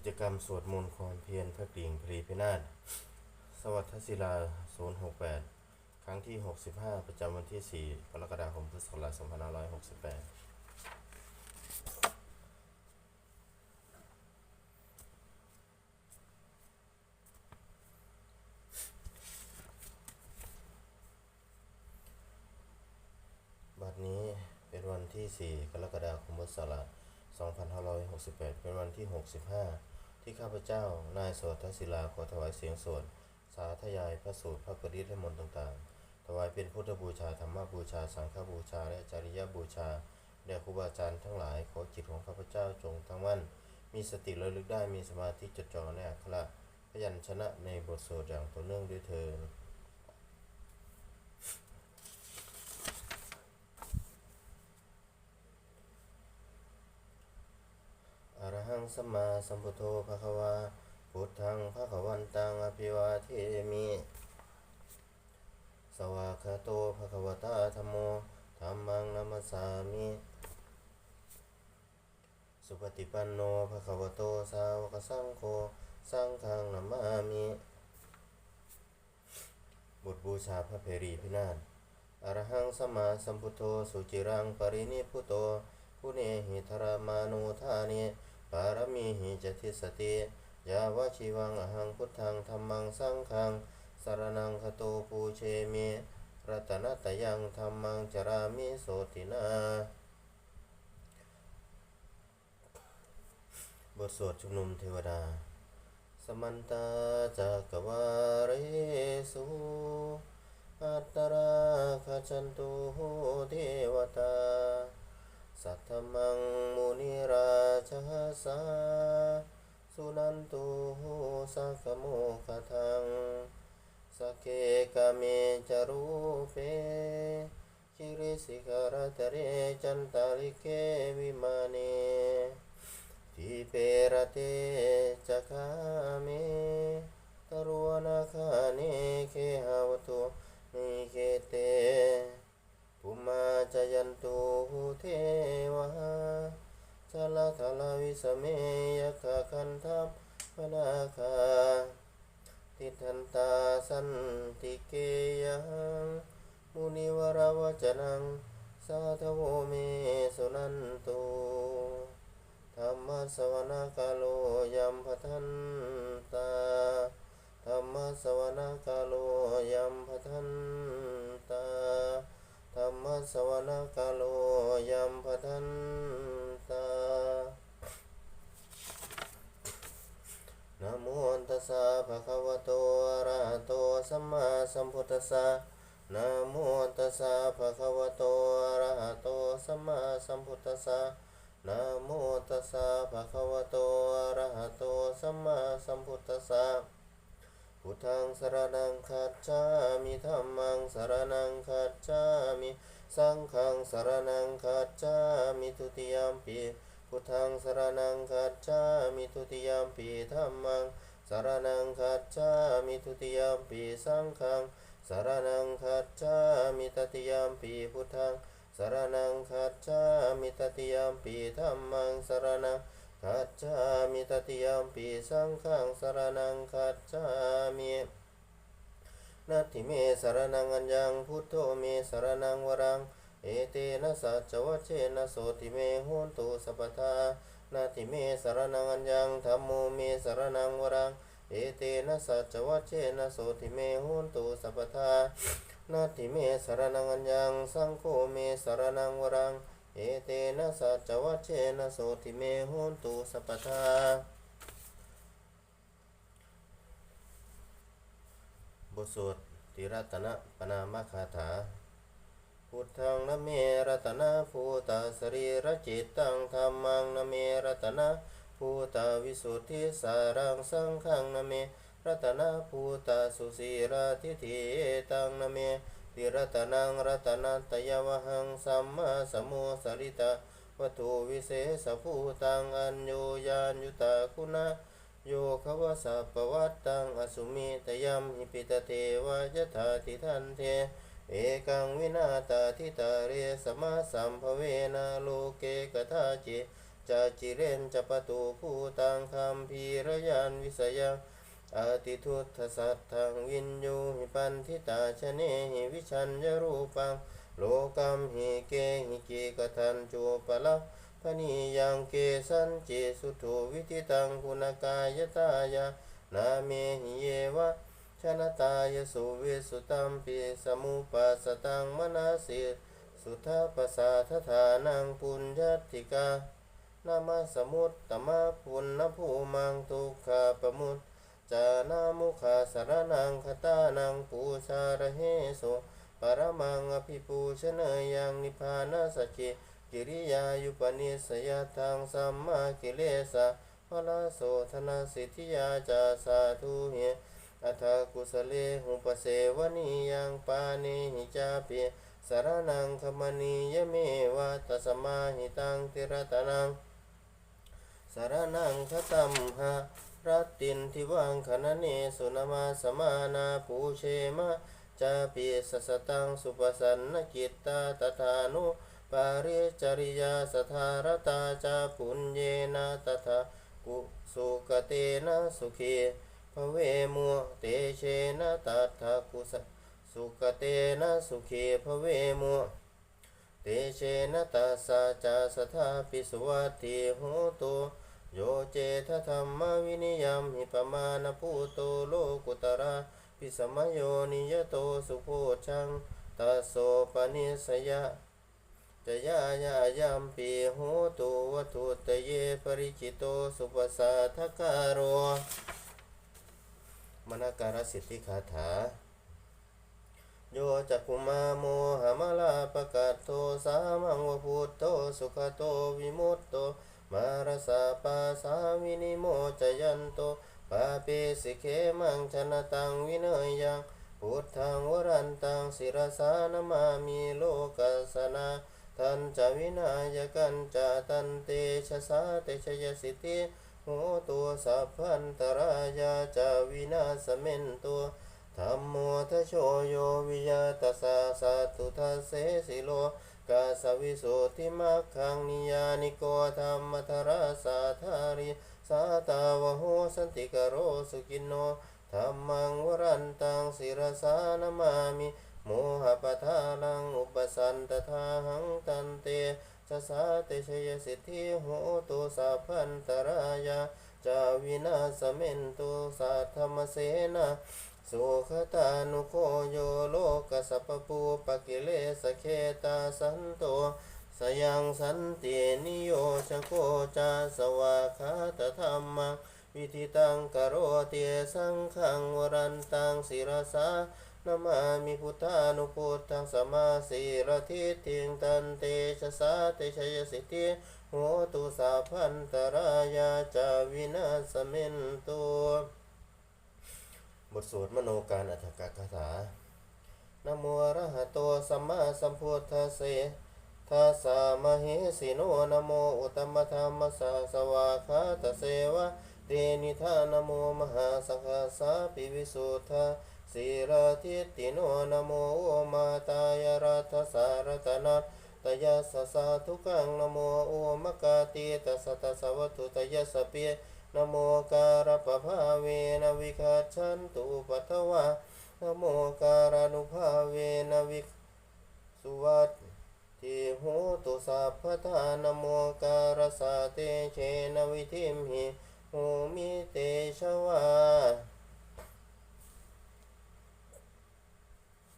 กิจกรรมสวดมนต์ความเพียรพระกริ่งพรีพินาศสวัสดิ์ศิลา 068 ครั้งที่ 65 ประจำวันที่ 4 กรกฎาคม พุทธศักราช2568 บัดนี้เป็นวันที่ 4 กรกฎาคม พุทธศักราช2568 เป็นวันที่ 65 ที่ข้าพเจ้า นายโสตศิลาขอถวายเสียงสวดสาธยายพระสูตรพระปริตและมนต์ต่างๆ ถวายเป็นพุทธบูชาธรรมบูชา สังฆบูชา และจริยบูชาแด่ครูบาอาจารย์ทั้งหลายขอจิตของข้าพเจ้าจงทั้งมั่นมีสติระลึกได้มีสมาธิจดจ่อในอักขระพยัญชนะในบทสวดอย่างต่อเนื่องด้วยเถิดอรหัง สัมมาสัมพุทโธภะคะวาพุทธังภะคะวันตังอภิวาเทมิ สวากขาโตภะคะวตาธัมโมธัมมังนัมสสามิ สุปฏิปันโนภะคะวโตสาวกสังโฆสังฆังนัมมามิบทบูชาพระเพรีพินาศอรหังสมมาสัมพุทโธสุจิรังปรินิพุโตพุเนหิธรมานุธานิ ปารมีหิจติสติยาวชีวังอหังพุทธังธรรมังสังฆังสารนังคโตปูเชมิรัตนตยังธรรมังจรามิโสตินาบทสวดชุมนุมเทวดา สมันตาจักวาเรสุอัตตราคจันตุเทวตาสัทธมังมุนิราชสาสุนันตุสักโมคทังสกเกกาเมจารูเปคิริสิกรตเรจันตาลิเกวิมาเนทิเปรเตา เมตรวนาคาเนเคหาวตุนิเคเตปุ มาจยันตุเทวะชลทลาวิสเมยคาคันทัพพนาคาทิทันตาสันติเกยังมุนิวราวจนัง สาธโวเมสุนันตุธรรมสวนากาโลยัมปทันตาธรรมสวนากาโลยัมปทัน สวนกาโลยัมปทันตานะโมตัสสะภะคะวะโตอะระหะโตสัมมาสัมพุทธัสสะนะโมตัสสะภะคะวะโตอะระหะโตสัมมาสัมพุทธัสสะนะโมตัสสะภะคะวะโตอะระหะโตสัมมาสัมพุทธัสสะพุทธังสรณังคัจฉามิธัมมังสรณังคัจฉามิ สังฆังสารณังคัจฉามิทุติยมปิพุทธังสารณังคัจฉามิทุติยมปิธัมมังสารณังคัจฉามิทุติยมปิสังฆังสารณังคัจฉามิตติยมปิพุทธังสารนังคัจฉามิตติยมปีธัมมังสารนังคัจฉามิตติยมปีสังฆังสารนังคัจฉามิ นัตถิเมสรนังอัญญังพุทโธเมสรนังวรัง เอเตนะสัจวัชเชนะโสติเมโหนตุสัพพทานาทิเมสรนังอัญญังธัมโมเมสรนังวรัง เอเตนะสัจวัชเชนะโสติเมโหนตุสัพพทานาทิเมสรนังอัญญังสังโฆเมสรนังวรัง เอเตนะสัจวัชเชนะโสติเมโหนตุสัพพทา บท สวดติรัตนะปนามคาถา พุทธังนะเมรัตนะภูตาสรีระจิตตังธรรมังนะเมรัตนะภูตาวิสุทธิสารังสังฆังนะเมรัตนาภูตาสุสีราทิฏฐิเอตังนะเมติรัตนังรัตนัตยวหังสัมมาสมโมสริตาวัตถุวิเศษภูตังอัญโยยานยุตาคุณา โยขวสัพปวัตตังอสุมิตยัมหิปิตเทวายถาติทันเท เอกังวินาตาทิตาเรสมาสัมภเวนะโลเกกทาจิจจาจิเรนจะปตูผู้ตังคัมพีรยานวิสยังอติทุตทสัตถังวินยูหิปันทิตาชเนหิวิชัญญรูปัง โลกัมหิเกหิกิกทันจูปละ พนิยังเกสันเจสุโธวิทิตังคุณกายตายานาเมหิเยวะชนะตายสุเวสุตัมปิสมุปัสตังมนาสิสุทธาปสาทธานังปุญญติกานามาสมุตตมะพุนนภูมังทุกขาปมุตจานามุขาสารนังคตานังปูชาระเหโสปรมังอภิปูชนยังนิพานาสัจจิ กิริยายุปนิสยทังสัมมากิเลสะพละโสธนาสิทธิยาจาสาธุเหอัทกุสเลหุปเสวนียังปานิหิจาปิสารนังคมณียเมวะตัสมาหิตังติรตนังสารนังคตัมหะรัตตินทิวังคณเนสุนามาสมานาปูเชมะจาปิสสตังสุปสันนกิตตาตถานุ ปาริจริยาสทารตาจาปุญเยนะตถากุสุกเตนะสุขีภเวมุเตเชนะตถากุสสุกเตนะสุขีภเวมุเตเชนะตาสาจาสทาปิสวัตติโหตุโยเจทธรรมวินิยมหิปมาณภูโตโลกุตระปิสมโยนิยโตสุโพชังตัสโสปนิสยะ จะยายายามปีโหตุวัตุตเยปริจิโตสุปสาทการโรมนาการสิทธิคาถา โยจักขุมาโมหมลาปะกาโตสามังวพุตโตสุขโตวิมุตโตมารสาปาสาวินิโมจยันโตปาเปสิเคมังชนะตังวิเนยยังพุทธังวรันตังศิรสานมามีโลกัสนา ทันจวินายกันจะตันเตชะสาเตชยสิทิโหตัวสัพพันตรายาจะวินาสเมนตัวธรรมโมทะโชโยวิยาตสาสาตุทัสเสสิโลกาสวิโสทิมักขังนิยานิโกธรรมทราสาธาริสาตาวโหสันติกโรสุกินโนธรรมังวรันตังศิรสานมามิ โมหปทานังอุปสันตทาหังตันเตชะสาเตชยสิทธิโหตุสัพพันตรายาจาวินาสเมนตุสัทธรรมเสนาสุขตานุโคโยโลกสัพพปูปกิเลสเคตาสันโตสยังสันตินิโยชโคจาสวาคาตธรรมังวิธิตังกโรเตสังขังวรันตังศิรสา นมามิพุทธานุพุทธังสมาสีรทิติงตันเตชะสาเตชยสิทธิโหตุสาพันตรายาจาวินาสเมนตัวบทสวดมโนการอัฏฐกคาถานะโมระหะโตสัมมาสัมพุทธัสสะทัสสะมเหสิโนนะโมอุตตมธรรมสาสวาคาตเสวะเตนิธานะโมมหาสังฆาสาปิวิสุทธา สีรทิติโนนโมโอมาตายรัตสารตนัตยสสสาทุกังนโมโอมะกาติตัสสะตัสวัตุตยสสเปียนโมการปภาเวนวิคัจฉันตุปัทวะนโมการานุภาเวนวิสุวัตติโหตุสัพพทานโมการสาเตเชนวิธิมหิโหมิเตชวา